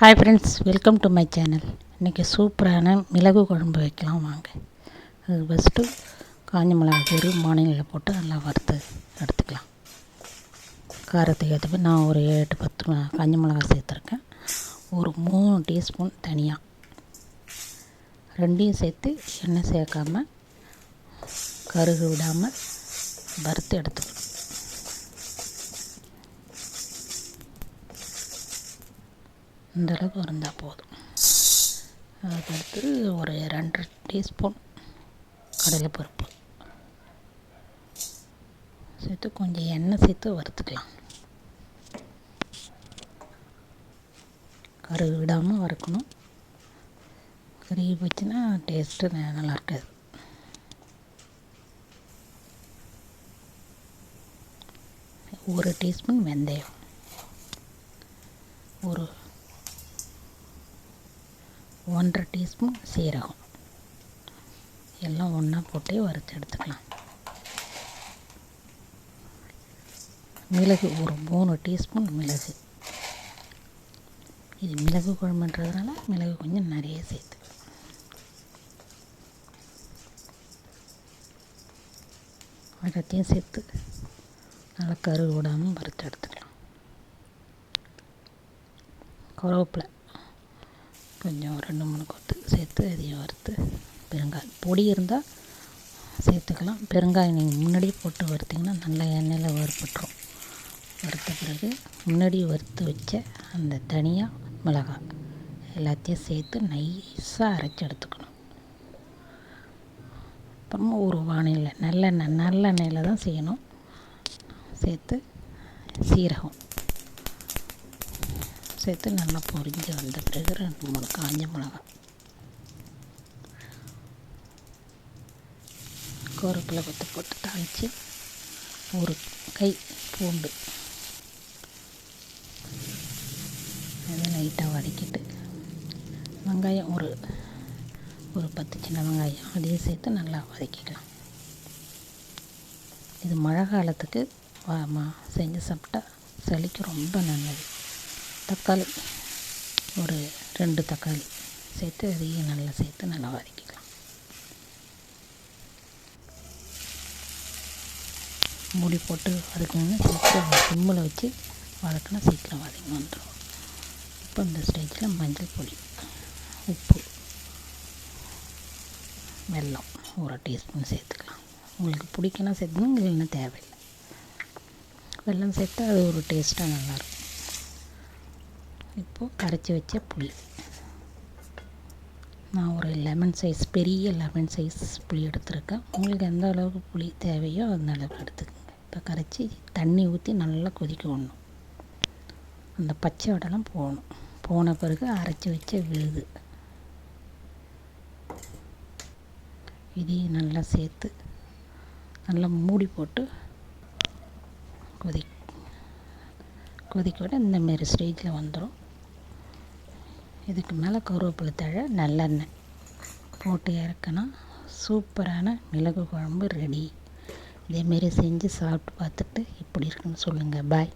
Hi friends welcome to my channel இன்றைக்கி சூப்பரான மிளகு குழம்பு வைக்கலாம் வாங்க. அது ஃபஸ்ட்டு காஞ்ச மிளகா கீரி மாநிலையில் போட்டு நல்லா வறுத்து எடுத்துக்கலாம். காரத்துக்கு ஏற்ற மாதிரி நான் ஒரு எட்டு பத்து மி- காஞ்ச மிளகா சேர்த்துருக்கேன். ஒரு மூணு டீஸ்பூன் தனியாக ரெண்டையும் சேர்த்து எண்ணெய் சேர்க்காம கருகு விடாமல் வறுத்து எடுத்துக்கணும் இந்தளவுக்கு இருந்தால் போதும். அதுக்கடுத்து ஒரு ரெண்டு டீஸ்பூன் கடலைப்பருப்பு சேர்த்து கொஞ்சம் எண்ணெய் சேர்த்து வறுத்துக்கலாம். கருகு விடாமல் வறுக்கணும். கருகி போச்சுன்னா டேஸ்ட்டு நல்லா இருக்காது. ஒரு டீஸ்பூன் வெந்தயம். ஒரு ஒன்றரை டீஸ்பூன் சீரகம். எல்லாம் ஒன்றா போட்டு வறுத்து எடுத்துக்கலாம். மிளகு ஒரு மூணு டீஸ்பூன் மிளகு. இது மிளகு குழம்புன்றதுனால மிளகு கொஞ்சம் நிறைய சேர்த்து. எல்லாத்தையும் சேர்த்து நல்லா கருகு விடாமல் வறுத்து எடுத்துக்கலாம். கருவேப்பிலை. கொஞ்சம் ரெண்டு மூணு கொத்து சேர்த்து அதையும் வறுத்து பெருங்காயம் பொடி இருந்தால் சேர்த்துக்கலாம். பெருங்காயம் நீங்கள் முன்னாடியே போட்டு வறுத்திங்கன்னா நல்லா எண்ணெயில் வறுப்பட்டுரும் வறுத்த பிறகு முன்னாடி வறுத்து வச்ச அந்த தனியாக மிளகாய் எல்லாத்தையும் சேர்த்து நைஸாக அரைச்சி எடுத்துக்கணும். அப்புறமா ஒரு வானிலை நல்லெண்ணெய் நல்லெண்ணெயில் தான் செய்யணும். சேர்த்து சீரகம் சேர்த்து நல்லா பொரிஞ்சு வந்த பிறகு ரெண்டு மூணு காஞ்ச மிளகாய் கோரப்பில் கொத்து போட்டு தாளித்து ஒரு கை பூண்டு. அதை லைட்டாக வதக்கிட்டு வெங்காயம் ஒரு ஒரு பத்து சின்ன வெங்காயம் அதையும் சேர்த்து நல்லா வதக்கிக்கலாம். இது மழை காலத்துக்கு வா- மா செஞ்சு சாப்பிட்டா சளிக்கு ரொம்ப நல்லது. தக்காளி. ஒரு ரெண்டு தக்காளி சேர்த்து அதையும் நல்லா சேர்த்து நல்லா வதக்கிக்கலாம். மூடி போட்டு வதக்கணும்னா சீக்கிரம் சிம்மில் வச்சு வதக்கினா சீக்கிரம் வதங்கி வந்துடும் இப்போ இந்த ஸ்டேஜில் மஞ்சள் பொடி உப்பு வெல்லம் ஒரு டீஸ்பூன் சேர்த்துக்கலாம். உங்களுக்கு பிடிக்குன்னா சேர்த்துக்கணும் இல்லைன்னா தேவையில்லை. வெல்லம் சேர்த்தா அது ஒரு டேஸ்ட்டாக நல்லாயிருக்கும் இப்போது கரைச்சி வச்ச புளி. நான் ஒரு லெமன் சைஸ் பெரிய லெமன் சைஸ் புளி எடுத்திருக்கேன். உங்களுக்கு எந்த அளவுக்கு புளி தேவையோ அந்த அளவுக்கு எடுத்துக்கோங்க. இப்போ கரைச்சி தண்ணி ஊற்றி நல்லா கொதிக்க விடணும். அந்த பச்சை வடலாம் போகணும். போன பிறகு அரைச்சி வச்ச விழுது. இதையும் நல்லா சேர்த்து நல்லா மூடி போட்டு கொதி கொதிக்க விட இந்தமாரி ஸ்டேஜில் வந்துடும் இதுக்கு மேலே கருவேப்பிலை தழை நல்லெண்ணெய் போட்டு இறக்குனா சூப்பரான மிளகு குழம்பு ரெடி இதேமாரி செஞ்சு சாப்பிட்டு பார்த்துட்டு இப்படி இருக்குன்னு சொல்லுங்கள் பாய்